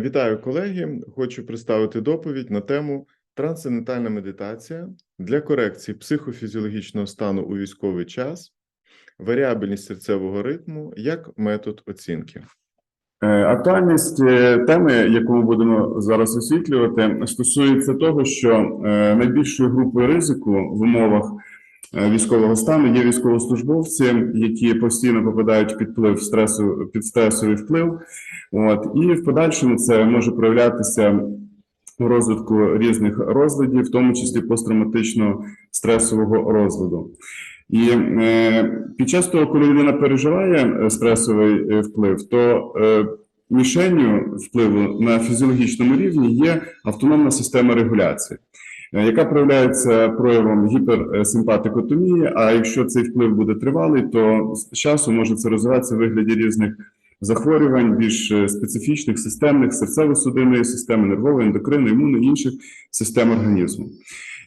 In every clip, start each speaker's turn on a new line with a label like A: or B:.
A: Вітаю колеги. Хочу представити доповідь на тему трансцендентальна медитація для корекції психофізіологічного стану у військовий час, варіабельність серцевого ритму як метод оцінки.
B: Е, Актуальність е, теми, яку ми будемо зараз освітлювати, стосується того, що е, найбільшою групою ризику в умовах військового стану є військовослужбовці, які постійно попадають під вплив стресу, під стресовий вплив. От і в подальшому це може проявлятися у розвитку різних розладів, в тому числі посттравматичного стресового розладу. І е, під час того, коли людина переживає е, стресовий е, вплив, то е, мішенню впливу на фізіологічному рівні є автономна система регуляції, е, яка проявляється проявом гіперсимпатикотомії. А якщо цей вплив буде тривалий, то з часу може це розвиватися в вигляді різних захворювань, більш е, специфічних, системних, серцево-судинної системи, нервової, ендокринної, імунної інших систем організму.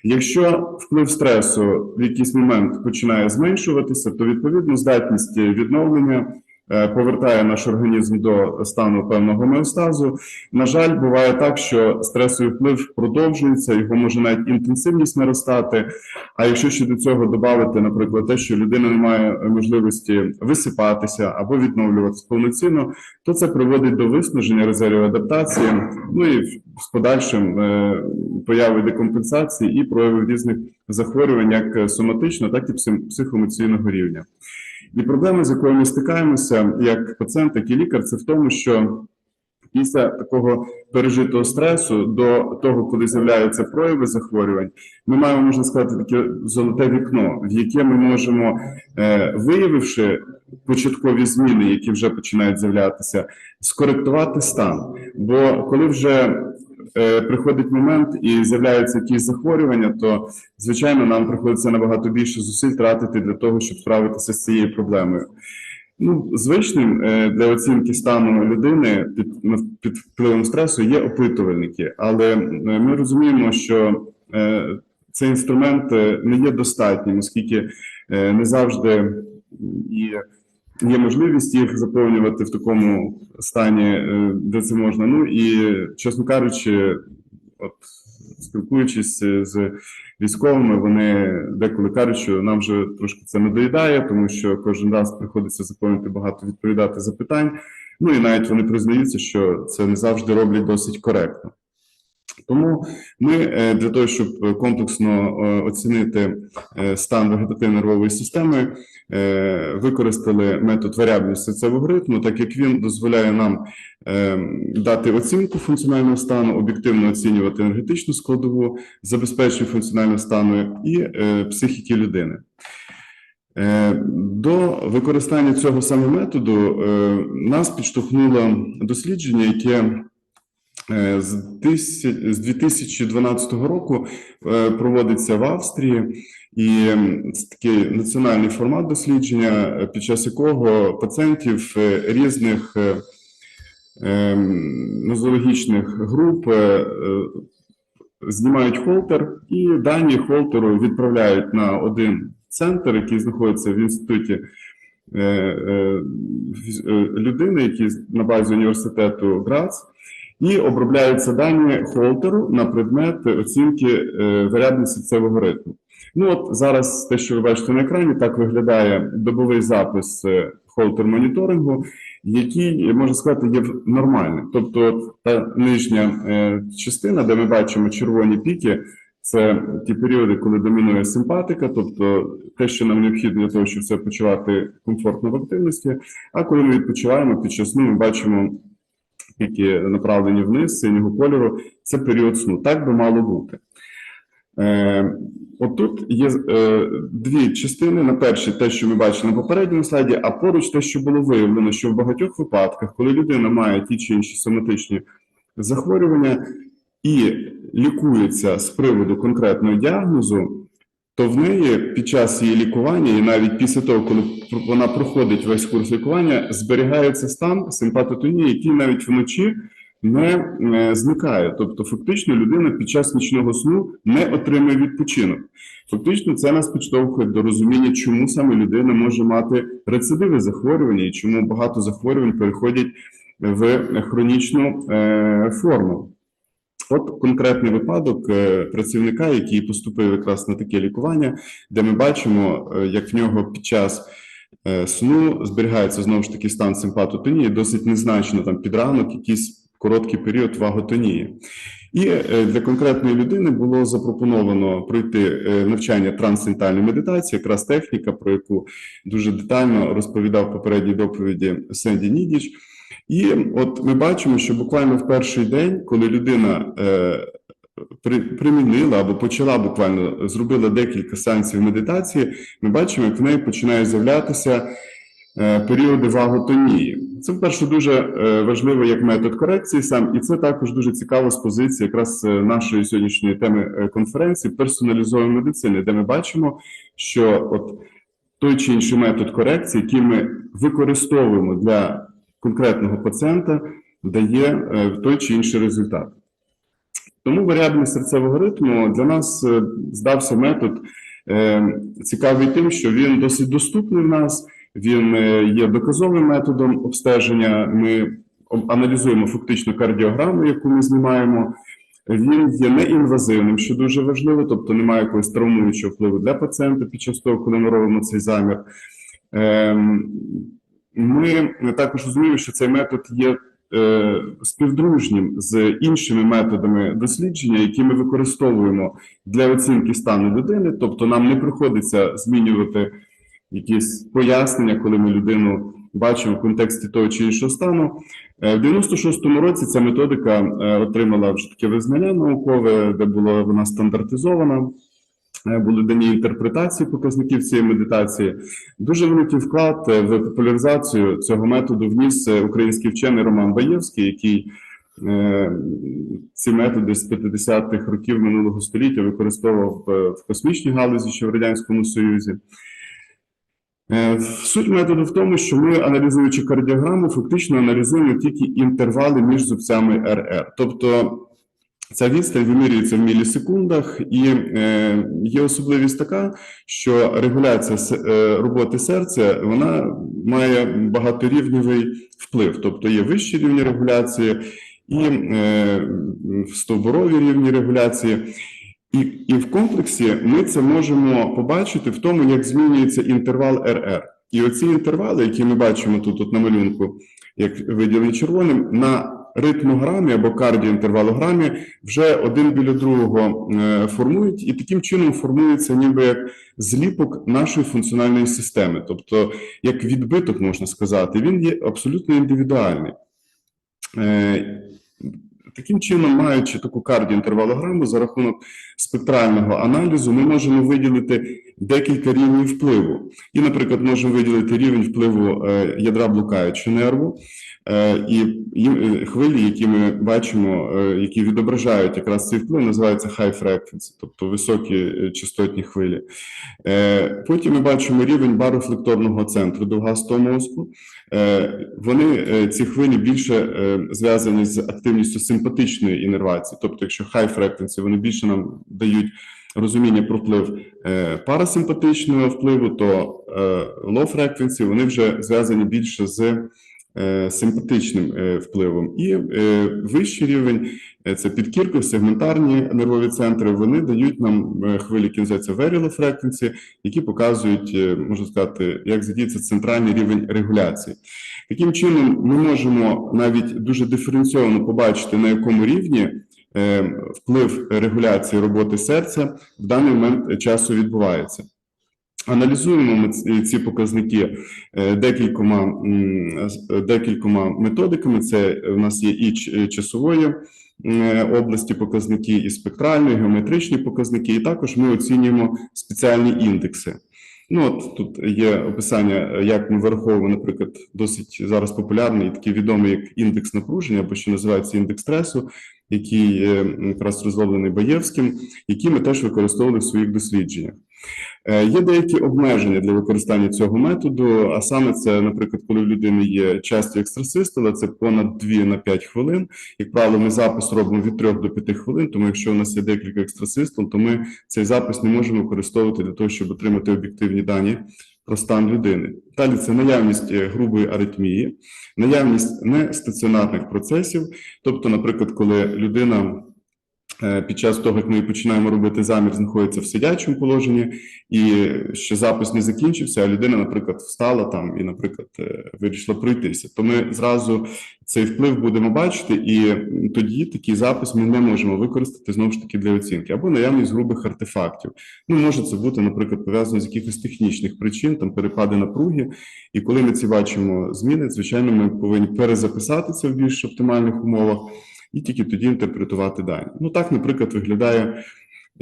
B: Якщо вплив стресу в якийсь момент починає зменшуватися, то відповідно здатність відновлення е, повертає наш організм до стану певного гомеостазу. На жаль, буває так, що стресовий вплив продовжується, його може навіть інтенсивність наростати. А якщо ще до цього додати, наприклад, те, що людина не має можливості висипатися або відновлюватися повноцінно, то це приводить до виснаження резервів адаптації, ну і з подальшим е, появи декомпенсації і проявів різних захворювань, як соматичного, так і психо- психоемоційного рівня. І проблема, з якою ми стикаємося як пацієнт, так і лікар, це в тому, що після такого пережитого стресу до того, коли з'являються прояви захворювань, ми маємо, можна сказати, таке золоте вікно, в яке ми можемо, е, виявивши початкові зміни, які вже починають з'являтися, скоректувати стан. Бо коли вже приходить момент і з'являються якісь захворювання, то звичайно нам приходиться набагато більше зусиль тратити для того, щоб справитися з цією проблемою. Ну, звичним е, для оцінки стану людини під, під впливом стресу є опитувальники, але е, ми розуміємо, що е, цей інструмент е, не є достатнім, оскільки е, не завжди і є можливість їх заповнювати в такому стані, е, де це можна. Ну і чесно кажучи, от спілкуючись е, з військовими, вони деколи кажуть, що нам вже трошки це надоїдає, тому що кожен раз приходиться заповнити багато відповідати запитань. Ну і навіть вони признаються, що це не завжди роблять досить коректно. Тому ми е, для того, щоб комплексно е, оцінити е, стан вегетативно-нервової системи, е, використали метод варіабельності серцевого ритму, так як він дозволяє нам е, дати оцінку функціонального стану, об'єктивно оцінювати енергетичну складову, забезпечення функціонального стану і е, психіки людини. Е, До використання цього саме методу е, нас підштовхнуло дослідження, яке е, з тисяч- з 2012 року е, проводиться в Австрії, і це такий національний формат дослідження, е, під час якого пацієнтів е, різних е, нозологічних груп е, е, знімають холтер, і дані холтеру відправляють на один центр, який знаходиться в інституті е, е, е, людини, який на базі університету Грац, і обробляються дані холтеру на предмет оцінки е, варіабельності серцевого ритму. Ну от зараз те, що ви бачите на екрані, так виглядає добовий запис е, холтер моніторингу, який можна сказати є нормальним. Тобто та нижня е, частина, де ми бачимо червоні піки, це ті періоди, коли домінує симпатика, тобто те, що нам необхідно для того, щоб це почувати комфортно в активності. А коли ми відпочиваємо під час сну, ми бачимо піки направлені вниз синього кольору. Це період сну. Так би мало бути. Е, отут є е, дві частини. На першій те, що ми бачили на попередньому слайді, а поруч те, що було виявлено, що в багатьох випадках, коли людина має ті чи інші соматичні захворювання і лікується з приводу конкретного діагнозу, то в неї під час її лікування, і навіть після того, коли вона проходить весь курс лікування, зберігається стан симпатотонії, який навіть вночі не е, зникає. Тобто, фактично, людина під час нічного сну не отримує відпочинок. Фактично, це нас підштовхує до розуміння, чому саме людина може мати рецидиви захворювання і чому багато захворювань переходять в хронічну е, форму. От конкретний випадок е, працівника, який поступив якраз на таке лікування, де ми бачимо, е, як в нього під час е, сну зберігається знову ж таки стан симпатотонії, досить незначно там під ранок, якийсь короткий період ваготонії. І для конкретної людини було запропоновано пройти навчання трансцендентальної медитації, якраз техніка, про яку дуже детально розповідав попередній доповіді Сенді Нідіч. І от ми бачимо, що буквально в перший день, коли людина е, при, примінила або почала буквально зробила декілька сеансів медитації, ми бачимо, як в неї починає з'являтися е, періоди ваготонії. Це, вперше, дуже е, важливо як метод корекції сам, і це також дуже цікаво з позиції якраз е, нашої сьогоднішньої теми е, конференції персоналізованої медицини, де ми бачимо, що от той чи інший метод корекції, який ми використовуємо для конкретного пацієнта, дає е, той чи інший результат. Тому варіабельність серцевого ритму для нас е, здався метод е, цікавий тим, що він досить доступний в нас, він є доказовим методом обстеження. Ми аналізуємо фактично кардіограму, яку ми знімаємо. Він є неінвазивним, що дуже важливо, тобто немає якогось травмуючого впливу для пацієнта під час того, коли ми робимо цей замір. Ми також розуміємо, що цей метод є е, співдружнім з іншими методами дослідження, які ми використовуємо для оцінки стану людини. Тобто, нам не приходиться змінювати якісь пояснення, коли ми людину бачимо в контексті того чи іншого стану. Е, В 96-му році ця методика е, отримала вже таке визнання наукове, де була вона стандартизована. Е, Були дані інтерпретації показників цієї медитації. Дуже великий вклад е, в популяризацію цього методу вніс е, український вчений Роман Баєвський, який ці методи з 50-х років минулого століття використовував в космічній галузі ще в Радянському Союзі. Суть методу в тому, що ми, аналізуючи кардіограму, фактично аналізуємо тільки інтервали між зубцями РР. Тобто ця відстань вимірюється в мілісекундах, і е, є особливість така, що регуляція е, роботи серця вона має багаторівневий вплив, тобто є вищі рівні регуляції і е, стовбурові рівні регуляції. І, і в комплексі ми це можемо побачити в тому, як змінюється інтервал РР. І оці інтервали, які ми бачимо тут, тут на малюнку, як виділені червоним, на ритмограмі або кардіоінтервалограмі вже один біля другого е, формують, і таким чином формується ніби як зліпок нашої функціональної системи, тобто як відбиток можна сказати, він є абсолютно індивідуальний. Е, Таким чином, маючи таку кардіоінтервалограму за рахунок спектрального аналізу, ми можемо виділити декілька рівнів впливу. І, наприклад, можемо виділити рівень впливу е, ядра блукаючого нерву е, і е, хвилі, які ми бачимо, які відображають якраз цей вплив, називаються high frequency, тобто високі частотні хвилі. Потім ми бачимо рівень барофлекторного центру довгастого мозку. Вони ці хвилі більше зв'язані з активністю симпатичної інервації. Тобто, якщо high frequency, вони більше нам дають розуміння про вплив е, парасимпатичного впливу, то е, low frequency, вони вже зв'язані більше з е, симпатичним впливом. І вищий рівень це підкіркові, сегментарні нервові центри. Вони дають нам хвилі, very low frequency, які показують, можна сказати, як задіється центральний рівень регуляції. Таким чином, ми можемо навіть дуже диференційовано побачити, на якому рівні вплив регуляції роботи серця в даний момент часу відбувається. Аналізуємо ми ці- показники е, декількома, е, декількома методиками. Це у нас є і часової е, області показники, і спектральні, і геометричні показники, і також ми оцінюємо спеціальні індекси. Ну, от тут є описання, е, як ми вираховуємо, наприклад, досить зараз популярний і такий відомий як індекс напруження, або що називається індекс стресу, який якраз розроблений Баєвським, який ми теж використовували в своїх дослідженнях. Е, Є деякі обмеження для використання цього методу, а саме це, наприклад, коли в людини є часті екстрасистола, це понад 2 на 5 хвилин. Як правило, ми запис робимо від 3 до 5 хвилин, тому якщо у нас є декілька екстрасистол, то ми цей запис не можемо використовувати для того, щоб отримати об'єктивні дані про стан людини. Далі це наявність е, грубої аритмії, наявність нестаціонарних процесів. Тобто, наприклад, коли людина під час того, як ми починаємо робити замір, знаходиться в сидячому положенні, і ще запис не закінчився, а людина, наприклад, встала там і, наприклад, е, вирішила пройтися. То ми зразу цей вплив будемо бачити, і тоді такий запис ми не можемо використати знову ж таки для оцінки або наявність грубих артефактів. Ну, може це бути, наприклад, пов'язано з якихось технічних причин, там перепади напруги. І коли ми ці бачимо зміни, звичайно, ми повинні перезаписати це в більш оптимальних умовах і тільки тоді інтерпретувати дані. Ну так, наприклад, виглядає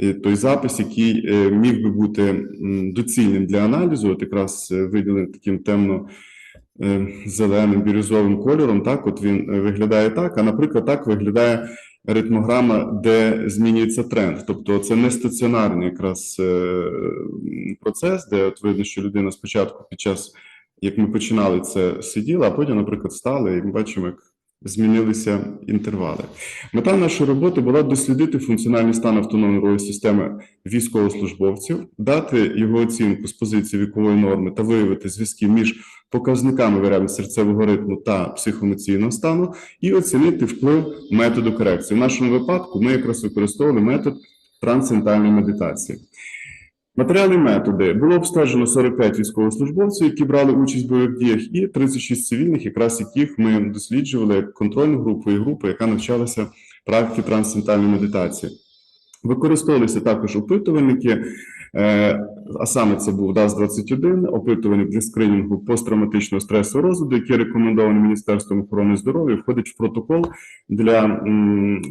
B: е, той запис, який е, міг би бути доцільним для аналізу, от якраз е, виділений таким темно. Зеленим бірюзовим кольором, так от він виглядає так. А наприклад, так виглядає ритмограма, де змінюється тренд. Тобто, це не стаціонарний якраз процес, де от видно, що людина спочатку під час, як ми починали це сиділа, а потім, наприклад, встала, і ми бачимо, як змінилися інтервали. Мета нашої роботи була дослідити функціональний стан автономної системи військовослужбовців, дати його оцінку з позиції вікової норми та виявити зв'язки між показниками варіабельності серцевого ритму та психоемоційного стану, і оцінити вплив методу корекції. В нашому випадку ми якраз використовували метод трансцендентальної медитації. Матеріальні методи було обстежено 45 військовослужбовців, які брали участь в бойових діях, і 36 цивільних, якраз яких ми досліджували як контрольну групу і групу, яка навчалася практиці трансцендентальної медитації. Використовувалися також опитувальники, е, а саме це був ДАС-21, опитувальник для скринінгу посттравматичного стресового розладу, який рекомендований Міністерством охорони здоров'я, входить в протокол для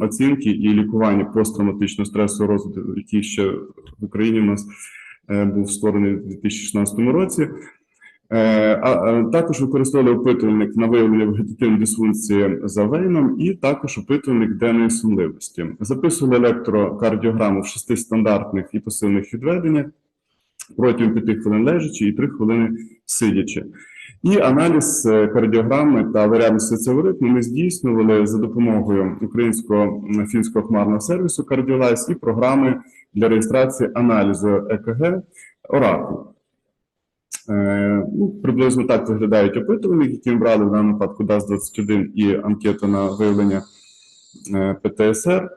B: оцінки і лікування посттравматичного стресового розладу, який ще в Україні у нас був створений у 2016 році. Е, А також використовували опитувальник на виявлення вегетативної дисфункції за вейном, і також опитувальник денної сумливості. Записували електрокардіограму в шести стандартних і пасивних відведеннях протягом 5 хвилин лежачи і 3 хвилини сидячи. І аналіз е, кардіограми та варіабельності серцевого ритму ми здійснювали за допомогою українського фінського хмарного сервісу Cardiolize і програми для реєстрації аналізу ЕКГ Oracle. Е, ну, приблизно так виглядають опитувальники, які ми брали в даному випадку ДАС-21 і анкета на виявлення е, ПТСР.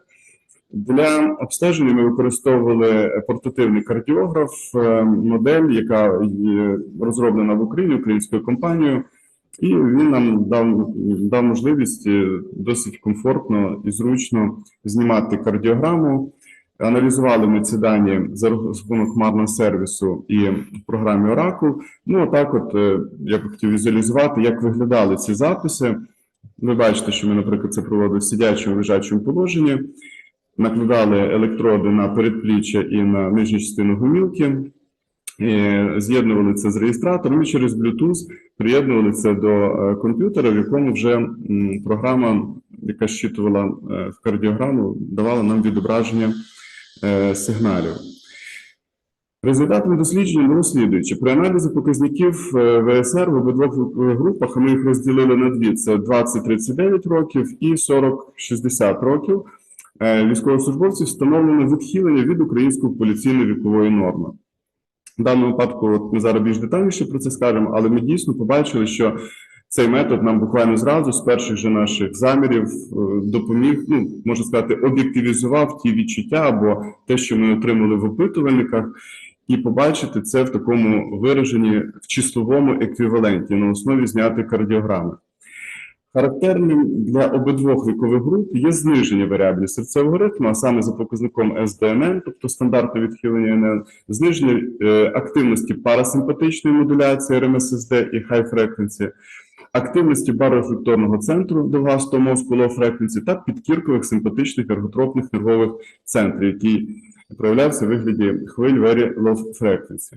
B: Для обстеження ми використовували портативний кардіограф, е, модель, яка розроблена в Україні українською компанією, і він нам дав, дав можливість е, досить комфортно і зручно знімати кардіограму. Аналізували ми ці дані за рахунок хмарного сервісу і в програмі Oracle. Ну, отак, от е, я б хотів візуалізувати, як виглядали ці записи. Ви бачите, що ми, наприклад, це проводили в сидячому лежачому положенні, накладали електроди на передпліччя і на нижню частину гумілки, е, з'єднували це з реєстратором і через Bluetooth приєднували це до е, комп'ютера, в якому вже програма, яка щитувала в кардіограму, давала нам відображення е, сигналів. Результатами дослідження було слідуюче. При аналізі показників е, ВСР в обидвох групах, ми їх розділили на дві: це 20-39 років і 40-60 років. е, Військовослужбовців встановлено відхилення від української поліційної вікової норми. В даному випадку, от ми зараз більш детальніше про це скажемо, але ми дійсно побачили, що цей метод нам буквально зразу з перших же наших замірів е, допоміг, ну можна сказати, об'єктивізував ті відчуття або те, що ми отримали в опитувальниках, і побачити це в такому вираженні в числовому еквіваленті на основі знятої кардіограми. Характерним для обидвох вікових груп є зниження варіабельності серцевого ритму, а саме за показником SDNN, тобто стандартне відхилення НН, зниження е, активності парасимпатичної модуляції РМССД і frequency, активності барорефлекторного центру довгастого мозку low frequency та підкіркових симпатичних ерготропних нервових центрів, які проявлявся в вигляді хвиль very low frequency.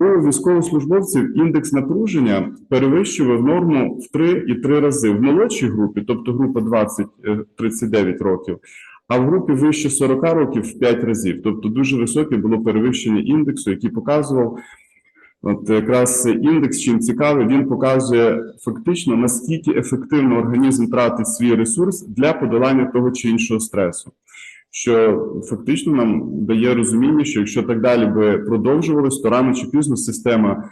B: У військовослужбовців індекс напруження перевищував норму в 3,3 рази в молодшій групі, тобто група 20-39 років, а в групі вище 40 років в 5 разів. Тобто дуже високе було перевищення індексу, який показував. От якраз індекс, чим цікавий, він показує фактично наскільки ефективно організм тратить свій ресурс для подолання того чи іншого стресу. що фактично нам дає розуміння, що якщо так далі би продовжувалось, то рано чи пізно система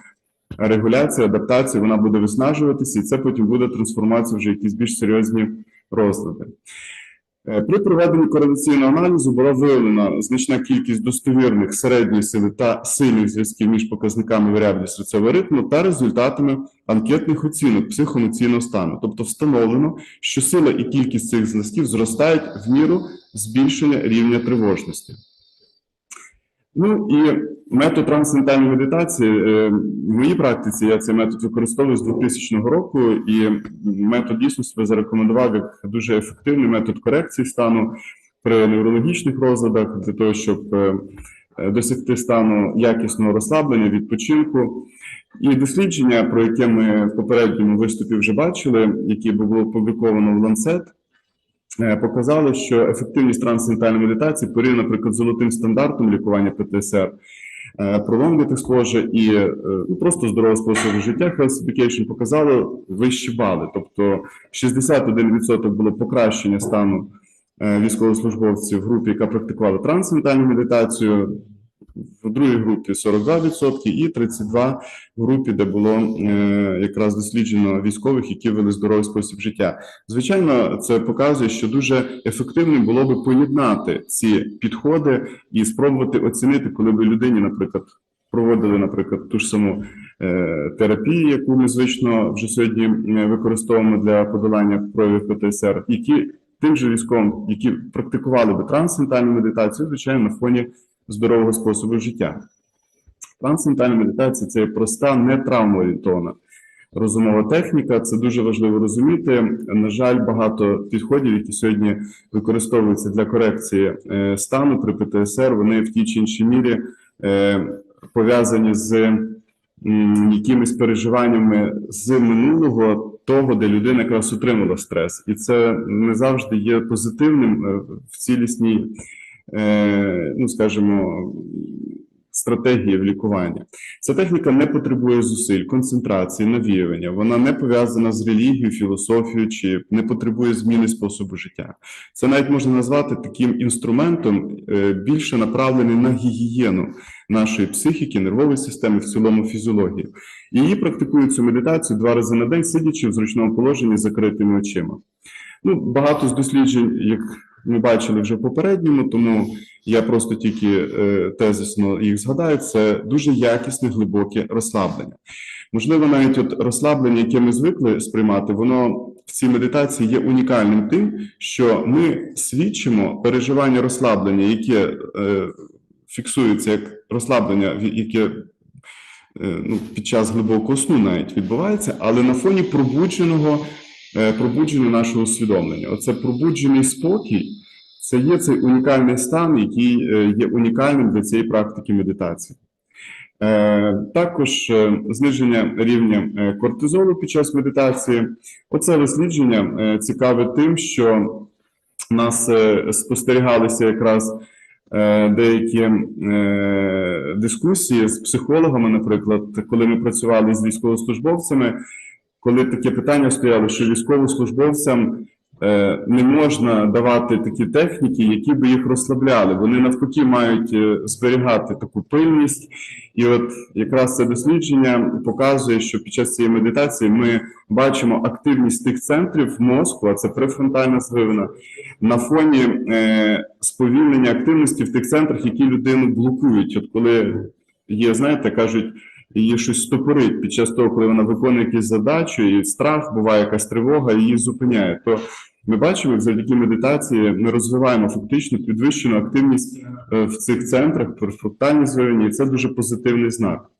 B: регуляції, адаптації вона буде виснажуватися, і це потім буде трансформація вже якісь більш серйозні розлади. Е, При проведенні кореляційного аналізу була виявлена значна кількість достовірних середньої сили та сильних зв'язків між показниками варіаблів серцевого ритму та результатами анкетних оцінок психоемоційного стану. Тобто встановлено, що сила і кількість цих зв'язків зростають в міру збільшення рівня тривожності. Ну і метод трансцендентальної медитації е, в моїй практиці я цей метод використовую з 2000 року, і метод дійсно себе зарекомендував як дуже ефективний метод корекції стану при неврологічних розладах для того, щоб е, досягти стану якісного розслаблення, відпочинку. І дослідження, про яке ми в попередньому виступі вже бачили, які було опубліковано в е, показали, що ефективність трансцендентальної медитації порівняно, наприклад, золотим стандартом лікування ПТСР, Пролонгити схоже і е, ну, просто здорового способу життя Health Education показали вищі бали. Тобто 61% було покращення стану е, військовослужбовців в групі, яка практикувала трансцендентальну медитацію, в другій групі 42% і 32% в групі, де було е, якраз досліджено військових, які вели здоровий спосіб життя. Звичайно, це показує, що дуже ефективним було би поєднати ці підходи і спробувати оцінити, коли би людині, наприклад, проводили, наприклад, ту ж саму е, терапію, яку ми звично вже сьогодні е, використовуємо для подолання проявів ПТСР, які тим же військовим, які практикували би трансцендентальну медитацію, звичайно, на фоні здорового способу життя. Трансцендентальна медитація це проста, не травмоорієнтована розумова техніка. Це дуже важливо розуміти. На жаль, багато підходів, які сьогодні використовуються для корекції е, стану при ПТСР, вони в тій чи іншій мірі е, пов'язані з якимись переживаннями з минулого, того, де людина якраз отримала стрес, і це не завжди є позитивним е, в цілісній, ну скажімо, стратегії в лікуванні. Ця техніка не потребує зусиль, концентрації, навіювання. Вона не пов'язана з релігією, філософією чи не потребує зміни способу життя. Це навіть можна назвати таким інструментом, е, більше направлений на гігієну нашої психіки, нервової системи, в цілому фізіології. Її практикують цю медитацію два рази на день, сидячи в зручному положенні з закритими очима. Ну, багато з досліджень, як ми бачили вже в попередньому, тому я просто тільки е, тезисно їх згадаю. Це дуже якісне, глибоке розслаблення. Можливо, навіть от розслаблення, яке ми звикли сприймати, воно в цій медитації є унікальним тим, що ми свідчимо переживання розслаблення, яке е, фіксується як розслаблення, яке е, ну, під час глибокого сну навіть відбувається, але на фоні пробудженого, пробудження нашого усвідомлення. Оце пробуджений спокій. Це є цей унікальний стан, який е, є унікальним для цієї практики медитації. Е, Також е, зниження рівня е, кортизолу під час медитації. Оце дослідження е, цікаве тим, що нас е, спостерігалися якраз е, деякі е, дискусії з психологами, наприклад, коли ми працювали з військовослужбовцями, коли таке питання стояло, що військовослужбовцям е, не можна давати такі техніки, які би їх розслабляли. Вони навпаки мають е, зберігати таку пильність. І от якраз це дослідження показує, що під час цієї медитації ми бачимо активність тих центрів мозку, а це префронтальна звивина, на фоні е, сповільнення активності в тих центрах, які людину блокують. От коли є, знаєте, кажуть, її щось стопорить під час того, коли вона виконує якісь задачі, і страх, буває якась тривога, її зупиняє. То ми бачимо, як завдяки медитації ми розвиваємо фактично підвищену активність е, в цих центрах, префронтальній звивині, і це дуже позитивний знак.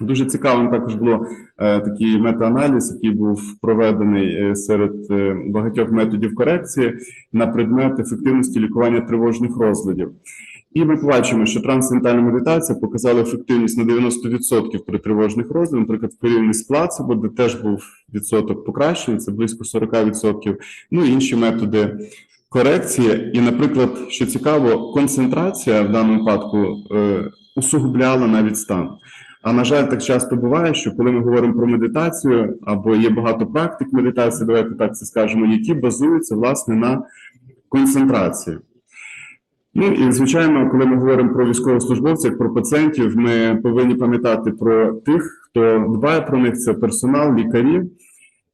B: Дуже цікавим також було е, такий метааналіз, який був проведений е, серед е, багатьох методів корекції на предмет ефективності лікування тривожних розладів. І ми побачимо, що трансцендентальна медитація показала ефективність на 90% при тривожних розладах, наприклад, в порівнянні з плацебо, де теж був відсоток покращення, це близько 40%, ну і інші методи корекції. І, наприклад, що цікаво, концентрація в даному випадку е, усугубляла навіть стан. А на жаль, так часто буває, що коли ми говоримо про медитацію, або є багато практик медитації, давайте так це скажемо, які базуються власне на концентрації. Ну і звичайно, коли ми говоримо про військовослужбовців, про пацієнтів, ми повинні пам'ятати про тих, хто дбає про них, це персонал, лікарі.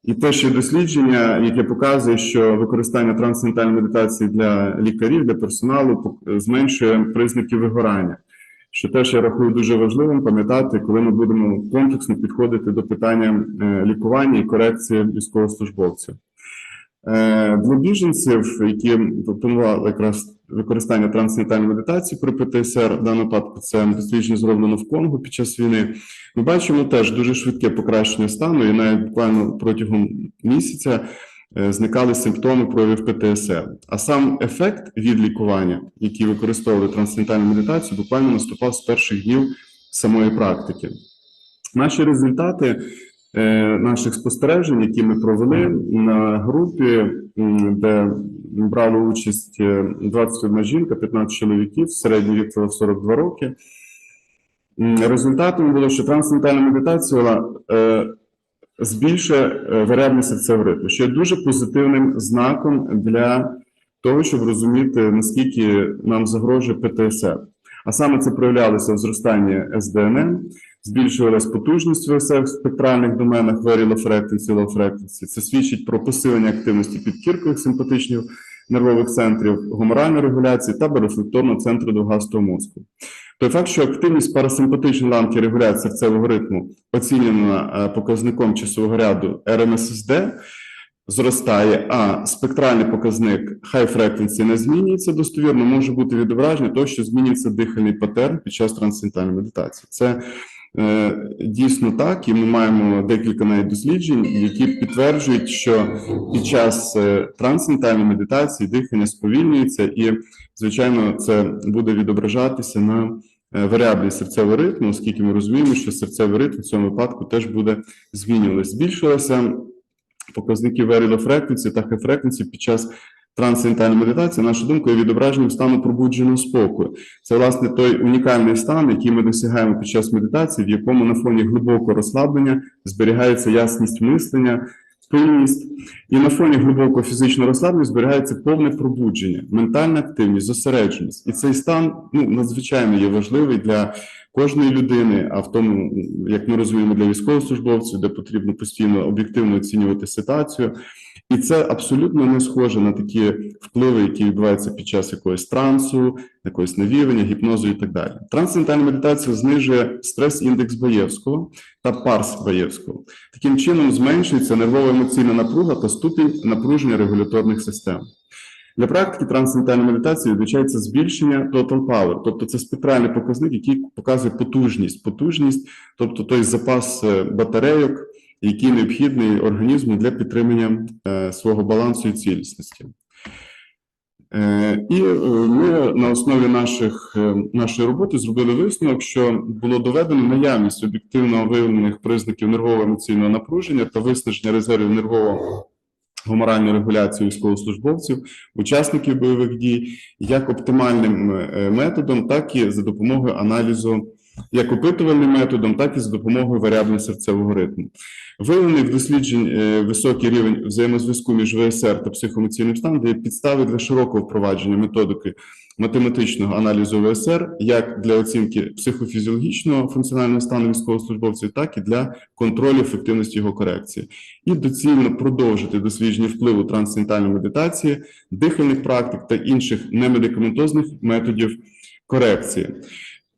B: І теж є дослідження, яке показує, що використання трансцендентальної медитації для лікарів, для персоналу зменшує признаки вигорання. Що теж я рахую дуже важливим пам'ятати, коли ми будемо комплексно підходити до питання е, лікування і корекції військовослужбовців. Е, Для біженців, які пропонували якраз використання трансцендентальної медитації при ПТСР, в даному випадку це дослідження зроблено в Конго під час війни. Ми бачимо теж дуже швидке покращення стану, і навіть буквально протягом місяця е, зникали симптоми проявів ПТСР. А сам ефект від лікування, який використовували трансцендентальну медитацію, буквально наступав з перших днів самої практики. Наші результати наших спостережень, які ми провели на групі, де брали участь е, 21 жінка, 15 чоловіків, середній вік це 42 роки. Результатом було, що трансцендентальна медитація е, збільшує е, варіабельність серцевого ритму, що є дуже позитивним знаком для того, щоб розуміти, наскільки нам загрожує ПТСР. А саме це проявлялося в зростанні СДНН, збільшувалась потужність в в спектральних доменах very low frequency, low. Це свідчить про посилення активності підкіркових симпатичних нервових центрів, гуморальної регуляції та барорефлекторного центру довгастого мозку. Той факт, що активність парасимпатичної ланки регуляції серцевого ритму оцінена е, показником часового ряду RMSSD, зростає, а спектральний показник frequency не змінюється достовірно, може бути відображення того, що змінюється дихальний патерн під час трансцендентальної медитації. Це дійсно так, і ми маємо декілька навіть досліджень, які підтверджують, що під час е, трансцендентальної медитації дихання сповільнюється, і, звичайно, це буде відображатися на е, варіаблі серцевого ритму, оскільки ми розуміємо, що серцевий ритм в цьому випадку теж буде змінюватися. Збільшилося показники low frequency та high frequency під час трансцендентальної медитації, на нашу думку, є відображенням стану пробудженого спокою. Це, власне, той унікальний стан, який ми досягаємо під час медитації, в якому на фоні глибокого розслаблення зберігається ясність мислення, пильність, і на фоні глибокого фізичного розслаблення зберігається повне пробудження, ментальна активність, зосередженість. І цей стан ну, надзвичайно є важливий для кожної людини, а в тому, як ми розуміємо, для військовослужбовців, де потрібно постійно об'єктивно оцінювати ситуацію. І це абсолютно не схоже на такі впливи, які відбуваються під час якогось трансу, якогось навівання, гіпнозу і так далі. Трансцендентальна медитація знижує стрес-індекс Баєвського та парс Баєвського. Таким чином зменшується нервово-емоційна напруга та ступінь напруження регуляторних систем. Для практики трансцендентальної медитації відзначається збільшення total power, тобто це спектральний показник, який показує потужність, потужність, тобто той запас е, батарейок, який необхідний організму для підтримання е, свого балансу і цілісності. Е, І е, ми на основі наших, нашої роботи зробили висновок, що було доведено наявність об'єктивно виявлених признаків нервово-емоційного напруження та виснаження резервів нервового гуморальної регуляції військовослужбовців, учасників бойових дій, як оптимальним методом, так і за допомогою аналізу, як опитувальним методом, так і за допомогою варіаблів серцевого ритму. Виявлений в досліджень е, високий рівень взаємозв'язку між ВСР та психоемоційним станом дає підстави для широкого впровадження методики математичного аналізу ВСР як для оцінки психофізіологічного функціонального стану військовослужбовців, так і для контролю ефективності його корекції, і доцільно продовжити дослідження впливу трансцендентальної медитації, дихальних практик та інших немедикаментозних методів корекції.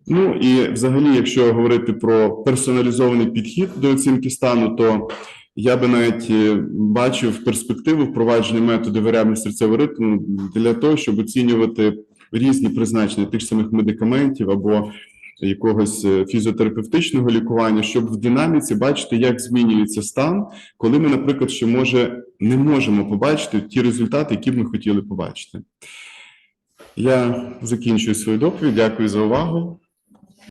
B: Ну і взагалі, якщо говорити про персоналізований підхід до оцінки стану, то я би навіть е, бачив перспективу впровадження методу варіабельного серцевого ритму для того, щоб оцінювати різні призначення тих самих медикаментів або якогось е, фізіотерапевтичного лікування, щоб в динаміці бачити, як змінюється стан, коли ми, наприклад, ще може не можемо побачити ті результати, які б ми хотіли побачити. Я закінчую свою доповідь. Дякую за увагу.